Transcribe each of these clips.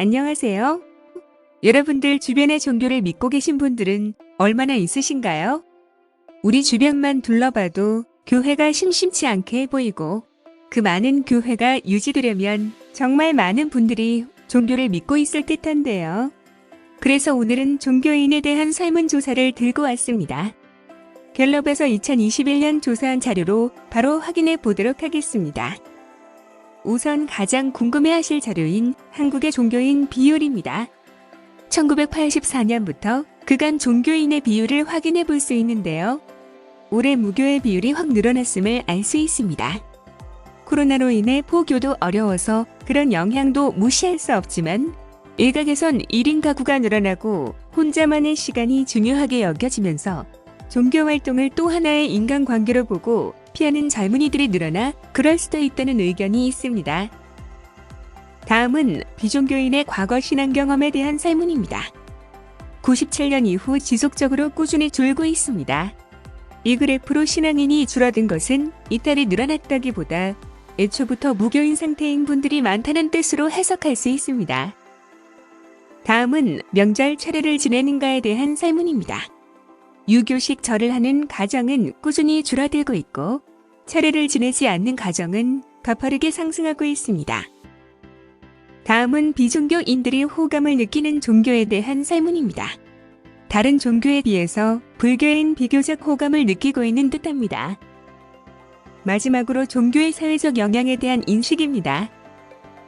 안녕하세요. 여러분들 주변의 종교를 믿고 계신 분들은 얼마나 있으신가요? 우리 주변만 둘러봐도 교회가 심심치 않게 보이고 그 많은 교회가 유지되려면 정말 많은 분들이 종교를 믿고 있을 듯한데요. 그래서 오늘은 종교인에 대한 설문조사를 들고 왔습니다. 갤럽에서 2021년 조사한 자료로 바로 확인해 보도록 하겠습니다. 우선 가장 궁금해 하실 자료인 한국의 종교인 비율입니다. 1984년부터 그간 종교인의 비율을 확인해 볼 수 있는데요. 올해 무교의 비율이 확 늘어났음을 알 수 있습니다. 코로나로 인해 포교도 어려워서 그런 영향도 무시할 수 없지만 일각에선 1인 가구가 늘어나고 혼자만의 시간이 중요하게 여겨지면서 종교 활동을 또 하나의 인간관계로 보고 피하는 젊은이들이 늘어나 그럴 수도 있다는 의견이 있습니다. 다음은 비종교인의 과거 신앙 경험에 대한 설문입니다. 97년 이후 지속적으로 꾸준히 줄고 있습니다. 이 그래프로 신앙인이 줄어든 것은 이탈이 늘어났다기보다 애초부터 무교인 상태인 분들이 많다는 뜻으로 해석할 수 있습니다. 다음은 명절 차례를 지내는가에 대한 설문입니다. 유교식 절을 하는 가정은 꾸준히 줄어들고 있고 차례를 지내지 않는 가정은 가파르게 상승하고 있습니다. 다음은 비종교인들이 호감을 느끼는 종교에 대한 설문입니다. 다른 종교에 비해서 불교엔 비교적 호감을 느끼고 있는 듯합니다. 마지막으로 종교의 사회적 영향에 대한 인식입니다.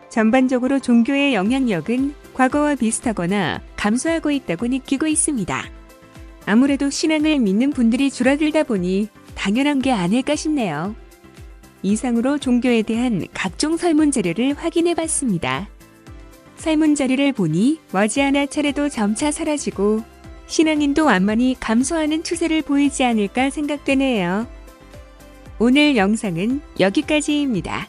전반적으로 종교의 영향력은 과거와 비슷하거나 감소하고 있다고 느끼고 있습니다. 아무래도 신앙을 믿는 분들이 줄어들다 보니 당연한 게 아닐까 싶네요. 이상으로 종교에 대한 각종 설문 자료를 확인해 봤습니다. 설문 자료를 보니 머지않아 차례도 점차 사라지고 신앙인도 완만히 감소하는 추세를 보이지 않을까 생각되네요. 오늘 영상은 여기까지입니다.